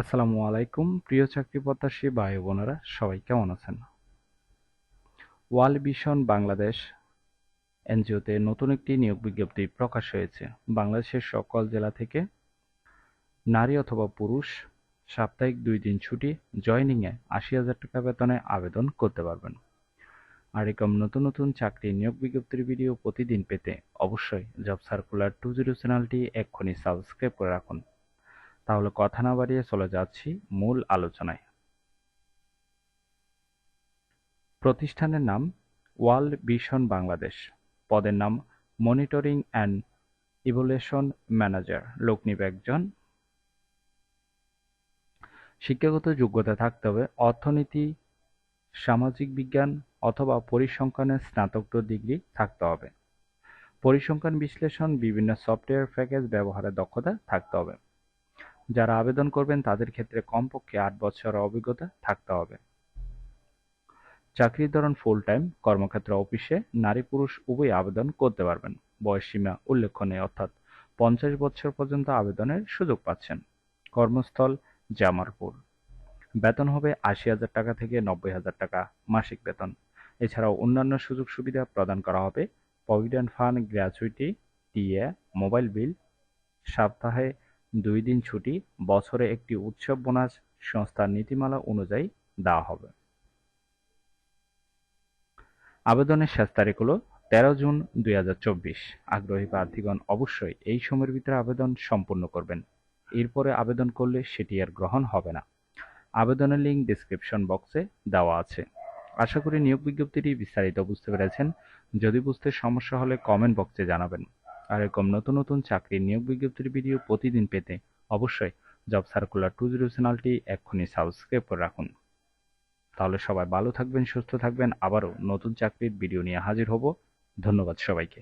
আসসালামু আলাইকুম, প্রিয় চাকরি প্রত্যাশী ভাই বোনেরা, সবাই কেমন আছেন? ওয়ার্ল্ড ভিশন বাংলাদেশ এনজিওতে নতুন একটি নিয়োগ বিজ্ঞপ্তি প্রকাশ হয়েছে। বাংলাদেশের সকল জেলা থেকে নারী অথবা পুরুষ সাপ্তাহিক দুই দিন ছুটি, জয়নিংয়ে আশি হাজার টাকা বেতনে আবেদন করতে পারবেন। আর এরকম নতুন নতুন চাকরি নিয়োগ বিজ্ঞপ্তির ভিডিও প্রতিদিন পেতে অবশ্যই জব সার্কুলার টু জিরো চ্যানেলটি এক্ষুনি সাবস্ক্রাইব করে রাখুন। তাহলে কথা না বাড়িয়ে চলে যাচ্ছি মূল আলোচনায়। প্রতিষ্ঠানের নাম ওয়ার্ল্ড ভিশন বাংলাদেশ। পদের নাম মনিটরিং অ্যান্ড ইভ্যালুয়েশন ম্যানেজার। লোক নিবে একজন। শিক্ষাগত যোগ্যতা থাকতে হবে। অর্থনীতি, সামাজিক বিজ্ঞান অথবা পরিসংখ্যানের স্নাতকোত্তর ডিগ্রি থাকতে হবে। পরিসংখ্যান বিশ্লেষণ বিভিন্ন সফটওয়্যার প্যাকেজ ব্যবহারের দক্ষতা থাকতে হবে। যারা আবেদন করবেন, তাদের ক্ষেত্রে কমপক্ষে আট বছর অভিজ্ঞতা থাকতে হবে। চাকরির ধরন ফুল টাইম কর্মক্ষেত্র অফিসে নারী পুরুষ উভয় আবেদন করতে পারবেন। বয়স সীমা উল্লেখ্য নেই, অর্থাৎ পঞ্চাশ বছর পর্যন্ত আবেদনের সুযোগ পাচ্ছেন। কর্মস্থল জামালপুর। বেতন হবে আশি হাজার টাকা থেকে নব্বই হাজার টাকা মাসিক বেতন। এছাড়াও অন্যান্য সুযোগ সুবিধা প্রদান করা হবে। Provident fund gratuity TA mobile bill সপ্তাহে দুই দিন ছুটি, বছরে একটি উৎসব বোনাস সংস্থার নীতিমালা অনুযায়ী দেওয়া হবে। আবেদনের শেষ তারিখ হল তেরো জুন দুই হাজার চব্বিশ। আগ্রহী প্রার্থীগণ অবশ্যই এই সময়ের ভিতরে আবেদন সম্পূর্ণ করবেন। এরপরে আবেদন করলে সেটি আর গ্রহণ হবে না। আবেদনের লিঙ্ক ডিসক্রিপশন বক্সে দেওয়া আছে। আশা করি নিয়োগ বিজ্ঞপ্তিটি বিস্তারিত বুঝতে পেরেছেন। যদি বুঝতে সমস্যা হলে কমেন্ট বক্সে জানাবেন। আর এরকম নতুন নতুন চাকরির নিয়োগ বিজ্ঞপ্তির ভিডিও প্রতিদিন পেতে অবশ্যই জব সার্কুলার টু জিরো চ্যানেলটি এক্ষুনি সাবস্ক্রাইব করে রাখুন। তাহলে সবাই ভালো থাকবেন, সুস্থ থাকবেন, আবারও নতুন চাকরির ভিডিও নিয়ে হাজির হব। ধন্যবাদ সবাইকে।